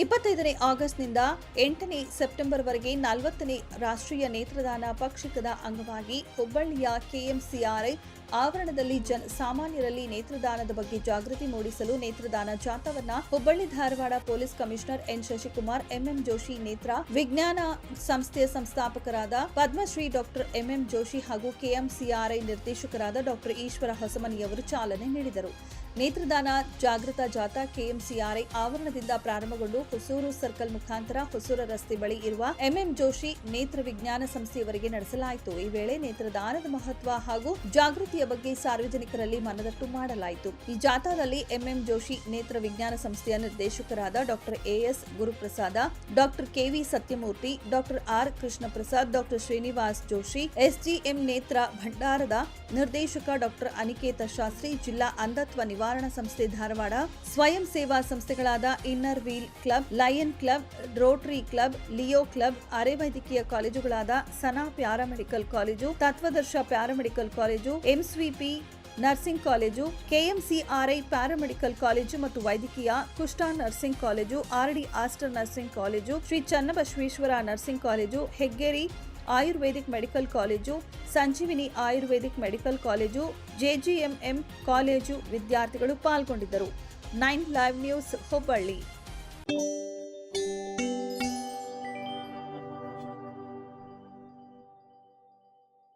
ಇಪ್ಪತ್ತೈದನೇ ಆಗಸ್ಟ್ನಿಂದ ಎಂಟನೇ ಸೆಪ್ಟೆಂಬರ್ವರೆಗೆ ನಲವತ್ತನೇ ರಾಷ್ಟ್ರೀಯ ನೇತ್ರದಾನ ಪಕ್ಷಿಕದ ಅಂಗವಾಗಿ ಹುಬ್ಬಳ್ಳಿಯ ಕೆಎಂಸಿಆರ್ಐ ಆವರಣದಲ್ಲಿ ಜನ ಸಾಮಾನ್ಯರಲ್ಲಿ ನೇತ್ರದಾನದ ಬಗ್ಗೆ ಜಾಗೃತಿ ಮೂಡಿಸಲು ನೇತ್ರದಾನ ಜಾಥಾವನ್ನ Hubballi Dharwad police commissioner N Shashikumar, MM Joshi ನೇತ್ರ, ವಿಜ್ಞಾನ ಸಂಸ್ಥೆಯ ಸಂಸ್ಥಾಪಕರಾದ ಪದ್ಮಶ್ರೀ ಡಾಕ್ಟರ್ ಎಂಎಂ ಜೋಶಿ ಹಾಗೂ ಕೆಎಂಸಿಆರ್ಐ ನಿರ್ದೇಶಕರಾದ ಡಾಕ್ಟರ್ ಈಶ್ವರ ಹೊಸಮನಿಯವರು ಚಾಲನೆ ನೀಡಿದರು. ನೇತ್ರದಾನ, ಜಾಗೃತ ಜಾಥಾ, ಕೆಎಂಸಿಆರ್ಐ ಆವರಣದಿಂದ ಪ್ರಾರಂಭಗೊಂಡು ಹೊಸೂರು ಸರ್ಕಲ್ ಮುಖಾಂತರ ಹೊಸೂರ ರಸ್ತೆ ಬಳಿ ಇರುವ ಎಂಎಂ ಜೋಶಿ ನೇತ್ರ ವಿಜ್ಞಾನ ಸಂಸ್ಥೆಯವರೆಗೆ ನಡೆಸಲಾಯಿತು. ಈ ವೇಳೆ ನೇತ್ರದಾನದ ಮಹತ್ವ ಹಾಗೂ ಜಾಗೃತಿಯ ಬಗ್ಗೆ ಸಾರ್ವಜನಿಕರಲ್ಲಿ ಮನದಟ್ಟು ಮಾಡಲಾಯಿತು. ಈ ಜಾಥಾದಲ್ಲಿ ಎಂಎಂ ಜೋಶಿ ನೇತ್ರ ವಿಜ್ಞಾನ ಸಂಸ್ಥೆಯ ನಿರ್ದೇಶಕರಾದ doctor AS Guruprasada doctor KV Satyamurthy doctor R. Krishna Prasad doctor Srinivas Joshi, SGM ನೇತ್ರ ಭಂಡಾರದ ನಿರ್ದೇಶಕ ಡಾಕ್ಟರ್ ಅನಿಕೇತ ಶಾಸ್ತ್ರಿ, ಜಿಲ್ಲಾ ಅಂಧತ್ವ ನಿವಾರಣಾ ಸಂಸ್ಥೆ ಧಾರವಾಡ, ಸ್ವಯಂ ಸೇವಾ ಸಂಸ್ಥೆಗಳಾದ inner wheel club lion club rotary club Leo club ಅರೆವೈದ್ಯಕೀಯ ಕಾಲೇಜುಗಳಾದ Sana paramedical college Tatvadarsha paramedical college MSVP nursing college KMCRI paramedical college ಮತ್ತು ವೈದ್ಯಕೀಯ ಕುಷ್ಟಾ nursing college RD Aster nursing college Shri Channabasaveshwara nursing college Heggeri ayurvedic medical college, Sanjeevini ayurvedic medical college, JGMM college ವಿದ್ಯಾರ್ಥಿಗಳು ಪಾಲ್ಗೊಂಡಿದ್ದರು. Nine live news Hubballi.